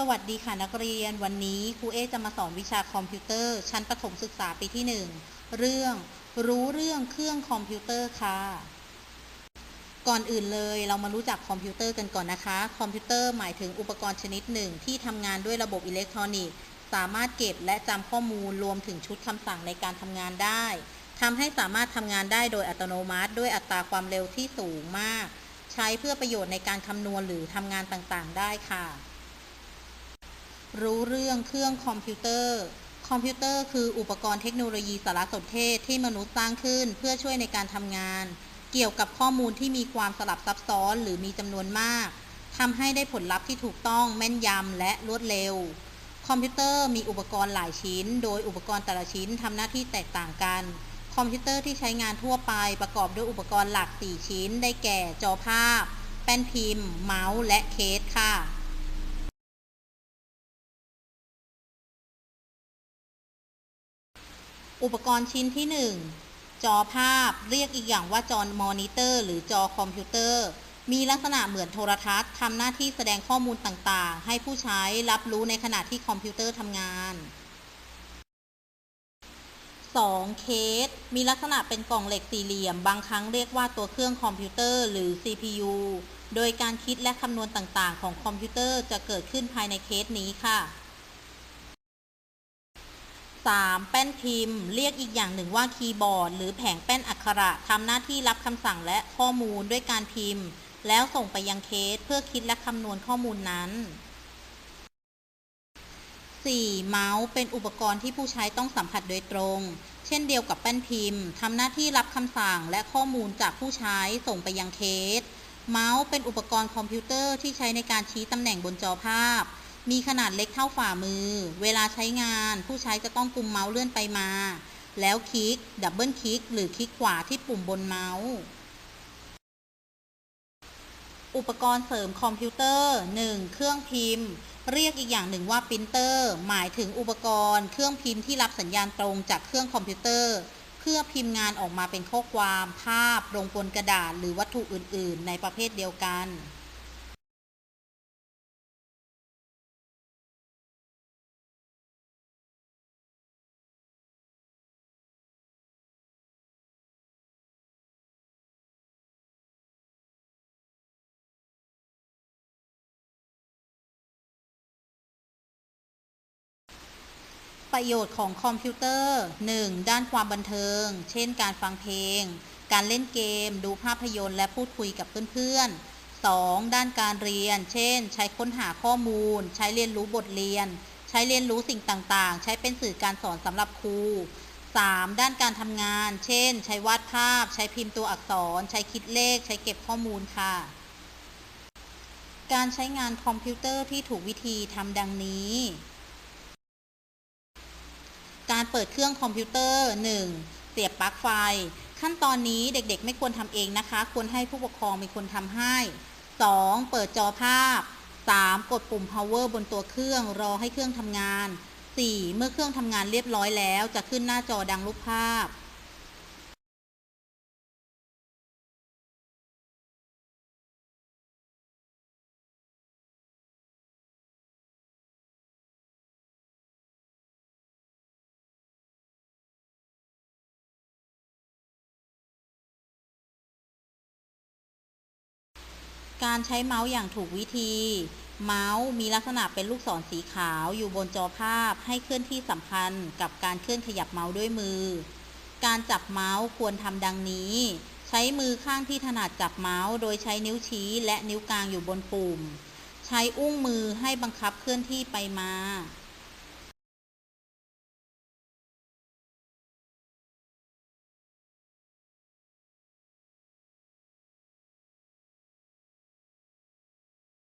สวัสดีค่ะนักเรียน วันนี้ครูเอจะมาสอนวิชาคอมพิวเตอร์ ชั้นประถมศึกษาปีที่ 1 เรื่องรู้เรื่องเครื่องคอมพิวเตอร์ค่ะ ก่อนอื่นเลยเรามารู้จักคอมพิวเตอร์กันก่อนนะคะ คอมพิวเตอร์หมายถึงอุปกรณ์ชนิดหนึ่ง ที่ทำงานด้วยระบบอิเล็กทรอนิกส์ สามารถเก็บและจำข้อมูลรวมถึงชุดคำสั่งในการทำงานได้ทำให้สามารถทำงานได้โดยอัตโนมัติ ด้วยอัตราความเร็วที่สูงมาก ใช้เพื่อประโยชน์ในการคำนวณหรือทำงานต่างๆ ได้ค่ะ รู้เรื่องเครื่องคอมพิวเตอร์ คอมพิวเตอร์คืออุปกรณ์เทคโนโลยีสารสนเทศที่มนุษย์สร้างขึ้นเพื่อช่วยในการทำงาน เกี่ยวกับข้อมูลที่มีความสลับซับซ้อนหรือมีจำนวนมากทำให้ได้ผลลัพธ์ที่ถูกต้องแม่นยำและรวดเร็ว คอมพิวเตอร์มีอุปกรณ์หลายชิ้น โดยอุปกรณ์แต่ละชิ้นทำหน้าที่แตกต่างกัน คอมพิวเตอร์ที่ใช้งานทั่วไปประกอบด้วยอุปกรณ์หลัก 4 ชิ้น ได้แก่จอภาพ แป้นพิมพ์ เมาส์ และเคสค่ะ อุปกรณ์ชิ้นที่ 1 จอภาพเรียกอีกอย่างว่าจอมอนิเตอร์ หรือจอคอมพิวเตอร์ มีลักษณะเหมือนโทรทัศน์ทำหน้าที่แสดงข้อมูลต่างๆ ให้ผู้ใช้รับรู้ในขณะที่คอมพิวเตอร์ทำงาน 2. เคส มีลักษณะเป็นกล่องเหล็กสี่เหลี่ยม บางครั้งเรียกว่าตัวเครื่องคอมพิวเตอร์หรือ CPU โดยการคิดและคำนวณต่างๆ ของคอมพิวเตอร์จะเกิดขึ้นภายในเคสนี้ค่ะ 3. แป้นพิมพ์ เรียกอีกอย่างหนึ่งว่าคีย์บอร์ด หรือแผงแป้นอักขระทำหน้าที่รับคำสั่งและข้อมูลด้วยการพิมพ์ แล้วส่งไปยังเคสเพื่อคิดและคำนวณข้อมูลนั้น 4. เมาส์เป็นอุปกรณ์ที่ผู้ใช้ต้องสัมผัสโดยตรง เช่นเดียวกับแป้นพิมพ์ทำหน้าที่รับคำสั่งและข้อมูลจากผู้ใช้ส่งไปยังเคส เมาส์เป็นอุปกรณ์คอมพิวเตอร์ที่ใช้ในการชี้ตำแหน่งบนจอภาพ มีขนาดเล็กเท่าฝ่ามือ เวลาใช้งานผู้ใช้จะต้องกุมเมาส์เลื่อนไปมา แล้วคลิก ดับเบิลคลิก หรือคลิกขวาที่ปุ่มบนเมาส์ อุปกรณ์เสริมคอมพิวเตอร์ 1. เครื่องพิมพ์ เรียกอีกอย่างหนึ่งว่าปรินเตอร์ หมายถึงอุปกรณ์เครื่องพิมพ์ที่รับสัญญาณตรงจากเครื่องคอมพิวเตอร์ เพื่อพิมพ์งานออกมาเป็นข้อความ ภาพ ลงบนกระดาษ หรือวัตถุอื่น ๆ ในประเภทเดียวกัน ประโยชน์ของคอมพิวเตอร์ 1. ด้านความบันเทิง เช่น การฟังเพลง การเล่นเกม ดูภาพยนตร์และพูดคุยกับเพื่อนๆ 2. ด้านการเรียน เช่น ใช้ค้นหาข้อมูล ใช้เรียนรู้บทเรียน ใช้เรียนรู้สิ่งต่างๆ ใช้เป็นสื่อการสอนสำหรับครู 3. ด้านการทำงาน เช่น ใช้วาดภาพ ใช้พิมพ์ตัวอักษร ใช้คิดเลข ใช้เก็บข้อมูลค่ะ การใช้งานคอมพิวเตอร์ที่ถูกวิธีทำดังนี้ เปิดเครื่องคอมพิวเตอร์ 1. เสียบปลั๊กไฟ ขั้นตอนนี้เด็กๆ ไม่ควรทำเองนะคะ ควรให้ผู้ปกครองเป็นคนทำให้ 2. เปิดจอภาพ 3. กดปุ่ม power บนตัวเครื่องรอให้เครื่องทำงาน 4. เมื่อเครื่องทำงานเรียบร้อยแล้ว จะขึ้นหน้าจอดังรูปภาพ การใช้เมาส์อย่างถูกวิธี เมาส์มีลักษณะเป็นลูกศรสีขาวอยู่บนจอภาพให้เคลื่อนที่สัมพันธ์กับการเคลื่อนขยับเมาส์ด้วยมือ การจับเมาส์ควรทำดังนี้ ใช้มือข้างที่ถนัดจับเมาส์โดยใช้นิ้วชี้และนิ้วกลางอยู่บนปุ่ม ใช้อุ้งมือให้บังคับเคลื่อนที่ไปมา